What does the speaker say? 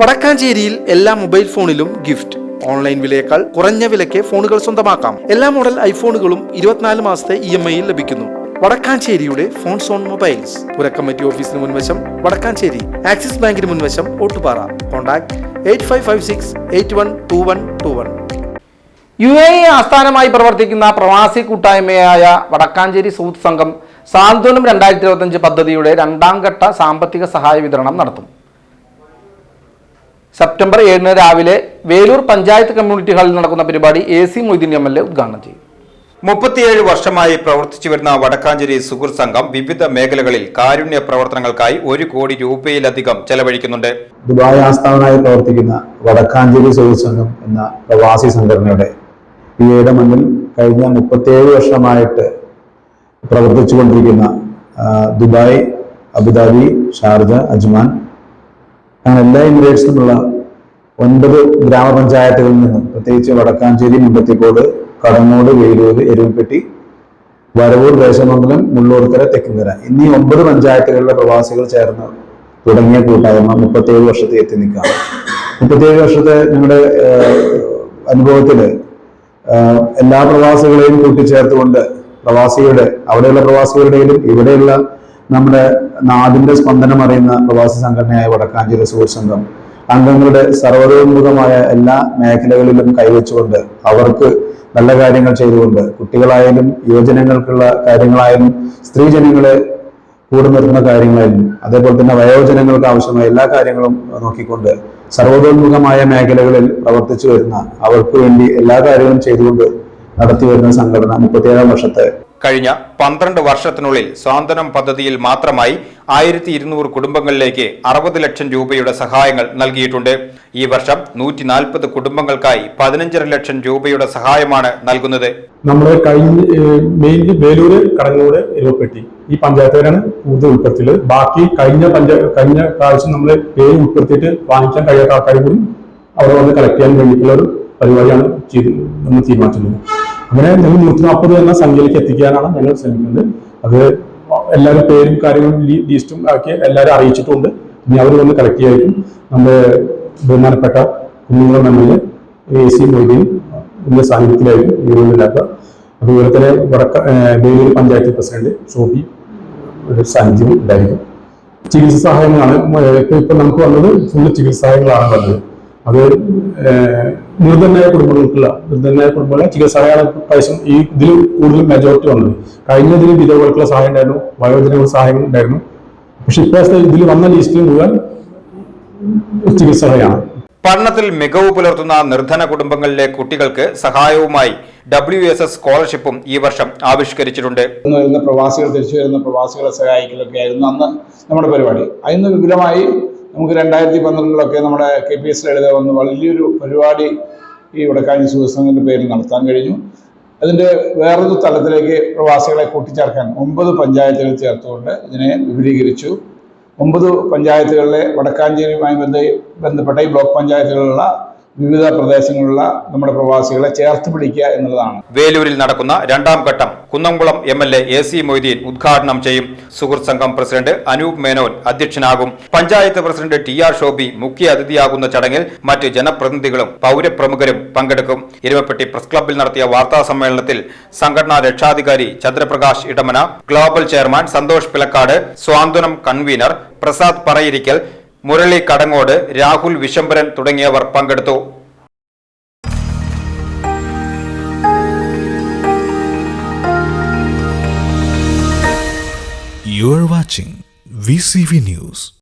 വടക്കാഞ്ചേരിയിൽ എല്ലാ മൊബൈൽ ഫോണിലും gift. Online വിലയേക്കാൾ കുറഞ്ഞ വിലയ്ക്ക് ഫോണുകൾ സ്വന്തമാക്കാം. എല്ലാ മോഡൽ ഐഫോണുകളും ഇരുപത്തിനാല് മാസത്തെ ഇ എം ഐയിൽ ലഭിക്കുന്നു. വടക്കാഞ്ചേരിയുടെ ഫോൺ സോൺ മൊബൈൽസ്. പുരക്കമ്മറ്റി ഓഫീസിന് മുൻവശം വടക്കാഞ്ചേരി. ആക്സിസ് ബാങ്കിന് മുൻവശം Ottupara. Contact eight five five six eight one two one two one. U A ആസ്ഥാനമായി പ്രവർത്തിക്കുന്ന പ്രവാസി കൂട്ടായ്മയായ വടക്കാഞ്ചേരി സൂത്ത് സംഘം സാന്ത്വനം രണ്ടായിരത്തി ഇരുപത്തഞ്ച് പദ്ധതിയുടെ രണ്ടാം ഘട്ട സാമ്പത്തിക സഹായ വിതരണം നടത്തും. സെപ്റ്റംബർ ഏഴിന് രാവിലെ വേലൂർ പഞ്ചായത്ത് കമ്മ്യൂണിറ്റി ഹാളിൽ നടക്കുന്ന പരിപാടി A C Moideen M L A ഉദ്ഘാടനം ചെയ്യും. മുപ്പത്തിയേഴ് വർഷമായി പ്രവർത്തിച്ചു വരുന്ന വടക്കാഞ്ചേരി സുഹൃത്ത് സംഘം വിവിധ മേഖലകളിൽ കാരുണ്യ പ്രവർത്തനങ്ങൾക്കായി ഒരു കോടി രൂപയിലധികം ചെലവഴിക്കുന്നുണ്ട്. ദുബായ് ആസ്ഥാനമായി പ്രവർത്തിക്കുന്ന വടക്കാഞ്ചേരി സുഹൃത്ത് സംഘം എന്ന പ്രവാസി സംഘടനയുടെ പി എയുടെ മണ്ണിൽ കഴിഞ്ഞ മുപ്പത്തിയേഴ് വർഷമായിട്ട് പ്രവർത്തിച്ചുകൊണ്ടിരിക്കുന്ന കൊണ്ടിരിക്കുന്ന ദുബായ് അബുദാബി ഷാർജ അജ്മാൻ അങ്ങനെ എല്ലാ എമിറേറ്റ്സിലുമുള്ള ഒൻപത് ഗ്രാമപഞ്ചായത്തുകളിൽ നിന്നും പ്രത്യേകിച്ച് വടക്കാഞ്ചേരി മുണ്ടത്തിക്കോട് കടങ്ങോട് വേലൂര് എരുവിപ്പെട്ടി വരവൂർ ദേശമംഗലം മുള്ളൂർക്കര തെക്കുംകര എന്നീ ഒമ്പത് പഞ്ചായത്തുകളിലെ പ്രവാസികൾ ചേർന്ന് തുടങ്ങിയ കൂട്ടായ്മ മുപ്പത്തേഴ് വർഷത്തെ എത്തി നിൽക്കുകയാണ്. മുപ്പത്തേഴ് വർഷത്തെ ഞങ്ങളുടെ അനുഭവത്തിൽ എല്ലാ പ്രവാസികളെയും കൂട്ടിച്ചേർത്തുകൊണ്ട് പ്രവാസികളുടെ അവിടെയുള്ള പ്രവാസികളുടെയും ഇവിടെയുള്ള നമ്മുടെ നാടിന്റെ സ്പന്ദനം അറിയുന്ന പ്രവാസി സംഘടനയായ വടക്കാഞ്ചേരി സുഹൃത്ത് സംഘം അംഗങ്ങളുടെ സർവതോന്മുഖമായ എല്ലാ മേഖലകളിലും കൈവച്ചുകൊണ്ട് അവർക്ക് നല്ല കാര്യങ്ങൾ ചെയ്തുകൊണ്ട് കുട്ടികളായാലും യുവജനങ്ങൾക്കുള്ള കാര്യങ്ങളായാലും സ്ത്രീജനങ്ങളെ കൂടെ നിർത്തുന്ന കാര്യങ്ങളായാലും അതേപോലെ തന്നെ വയോജനങ്ങൾക്ക് ആവശ്യമായ എല്ലാ കാര്യങ്ങളും നോക്കിക്കൊണ്ട് സർവതോന്മുഖമായ മേഖലകളിൽ പ്രവർത്തിച്ചു വരുന്ന അവർക്ക് വേണ്ടി എല്ലാ കാര്യങ്ങളും ചെയ്തുകൊണ്ട് നടത്തി വരുന്ന സംഘടന മുപ്പത്തിയേഴാം വർഷത്തെ കഴിഞ്ഞ പന്ത്രണ്ട് വർഷത്തിനുള്ളിൽ സ്വാന്തനം പദ്ധതിയിൽ മാത്രമായി ആയിരത്തി ഇരുന്നൂറ് കുടുംബങ്ങളിലേക്ക് അറുപത് ലക്ഷം രൂപയുടെ സഹായങ്ങൾ നൽകിയിട്ടുണ്ട്. ഈ വർഷം നൂറ്റി നാൽപ്പത് കുടുംബങ്ങൾക്കായി പതിനഞ്ചര ലക്ഷം രൂപയുടെ സഹായമാണ് നൽകുന്നത്. നമ്മുടെ കഴിഞ്ഞ മെയിൻലി വേലൂര് കടങ്ങൂട് എരുവപ്പെട്ടി ഈ പഞ്ചായത്തുകാരാണ് കൂടുതൽ ഉൾപ്പെടുത്തിയത്. ബാക്കി കഴിഞ്ഞ കഴിഞ്ഞ പ്രാവശ്യം നമ്മൾ പേര് ഉൾപ്പെടുത്തിയിട്ട് വാങ്ങിക്കാൻ കഴിയാത്ത ആൾക്കാർ കൂടി അവിടെ വന്ന് കളക്ട് ചെയ്യാൻ വേണ്ടിയിട്ടുള്ള ഒരു പരിപാടിയാണ് ചെയ്ത് നമ്മൾ തീരുമാനിച്ചിട്ടുള്ളത്. അങ്ങനെ ഞങ്ങൾ നൂറ്റി നാൽപ്പത് എന്ന സംഖ്യയിലേക്ക് എത്തിക്കാനാണ് ഞങ്ങൾ ശ്രമിക്കുന്നത്. അത് എല്ലാവരും പേരും കാര്യങ്ങളും ലിസ്റ്റും ആക്കി എല്ലാവരും അറിയിച്ചിട്ടുണ്ട്. ഇനി അവർ വന്ന് കളക്ട് ചെയ്യായിരിക്കും. നമ്മുടെ ബഹുമാനപ്പെട്ട കുഞ്ഞുങ്ങളും നമ്മൾ എ സി മൊയ്തീൻ സാന്നിധ്യത്തിലായിരിക്കും ഇരുപതിലാക്കുക അതുപോലെ തന്നെ വടക്ക ബേലൂർ പഞ്ചായത്ത് പ്രസിഡന്റ് ഷോബി സാന്നിധ്യം ഉണ്ടായിരിക്കും. ചികിത്സ സഹായങ്ങളാണ് ഇപ്പൊ നമുക്ക് വന്നത് ഫുള്ള് ചികിത്സ സഹായങ്ങളാണ് വന്നത്. അത് നിർദ്ധനായ നിർധനായ കുടുംബങ്ങൾക്കുള്ള നിർധനായ കുടുംബങ്ങളെ ചികിത്സ പൈസ പ്രാവശ്യം ഈ ഇതിൽ കൂടുതൽ മെജോറിറ്റി വന്നത്. കഴിഞ്ഞതിൽ വിധവകൾക്കുള്ള സഹായം ഉണ്ടായിരുന്നു വയോജനങ്ങളുടെ സഹായങ്ങൾ ഉണ്ടായിരുന്നു. പക്ഷെ ഇപ്പോഴത്തെ ഇതിൽ വന്ന ലിസ്റ്റിൽ മുഴുവൻ ചികിത്സ ആണ് പഠനത്തിൽ മികവ് പുലർത്തുന്ന നിർധന കുടുംബങ്ങളിലെ കുട്ടികൾക്ക് സഹായവുമായി ഡബ്ല്യു എസ് എസ് സ്കോളർഷിപ്പും ഈ വർഷം ആവിഷ്കരിച്ചിട്ടുണ്ട്. വരുന്ന പ്രവാസികൾ തിരിച്ചു വരുന്ന പ്രവാസികളെ സഹായിക്കലൊക്കെ ആയിരുന്നു അന്ന് നമ്മുടെ പരിപാടി. അതിന് വിപുലമായി നമുക്ക് രണ്ടായിരത്തി പന്ത്രണ്ടിലൊക്കെ നമ്മുടെ കെ പി എസ് ലളിത വന്ന് വലിയൊരു പരിപാടി ഈ വടക്കാഞ്ചി സുഹൃസംഘത്തിന്റെ പേരിൽ നടത്താൻ കഴിഞ്ഞു. അതിന്റെ വേറൊരു തലത്തിലേക്ക് പ്രവാസികളെ കൂട്ടിച്ചേർക്കാൻ ഒമ്പത് പഞ്ചായത്തുകൾ ചേർത്തുകൊണ്ട് ഇതിനെ വിപുലീകരിച്ചു. ഒമ്പത് പഞ്ചായത്തുകളിലെ വടക്കാഞ്ചേരിയുമായി ബന്ധ ബന്ധപ്പെട്ട ഈ ബ്ലോക്ക് പഞ്ചായത്തുകളിലുള്ള വിവിധ പ്രദേശങ്ങളിലുള്ള നമ്മുടെ പ്രവാസികളെ ചേർത്ത് പിടിക്കുക എന്നുള്ളതാണ്. വേലൂരിൽ നടക്കുന്ന രണ്ടാം ഘട്ടം Kunnamkulam M L A A C Moideen ഉദ്ഘാടനം ചെയ്യും. സുഹൃത്ത് സംഘം president Anoop Menon അധ്യക്ഷനാകും. Panchayat president T R Shobi മുഖ്യ അതിഥിയാകുന്ന ചടങ്ങിൽ മറ്റ് ജനപ്രതിനിധികളും പൗരപ്രമുഖരും പങ്കെടുക്കും. ഇരുമപ്പെട്ടി പ്രസ് ക്ലബ്ബിൽ നടത്തിയ വാർത്താ സമ്മേളനത്തിൽ സംഘടനാ രക്ഷാധികാരി Chandraprakash Edamana global chairman Santhosh Pilakkad Swanthanam convener Prasad Parayirikkal Murali Kadangode Rahul Vishambaran തുടങ്ങിയവർ പങ്കെടുത്തു You are watching VCV News.